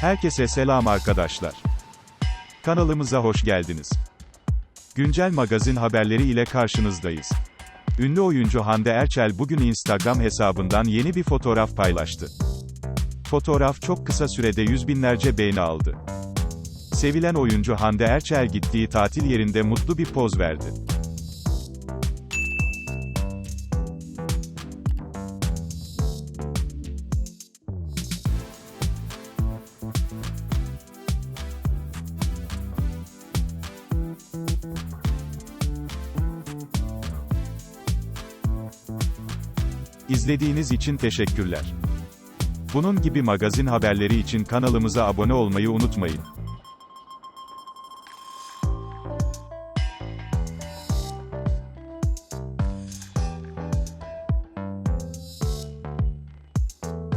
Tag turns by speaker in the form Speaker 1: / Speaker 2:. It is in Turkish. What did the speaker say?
Speaker 1: Herkese selam arkadaşlar. Kanalımıza hoş geldiniz. Güncel magazin haberleri ile karşınızdayız. Ünlü oyuncu Hande Erçel bugün Instagram hesabından yeni bir fotoğraf paylaştı. Fotoğraf çok kısa sürede yüz binlerce beğeni aldı. Sevilen oyuncu Hande Erçel gittiği tatil yerinde mutlu bir poz verdi. İzlediğiniz için teşekkürler. Bunun gibi magazin haberleri için kanalımıza abone olmayı unutmayın.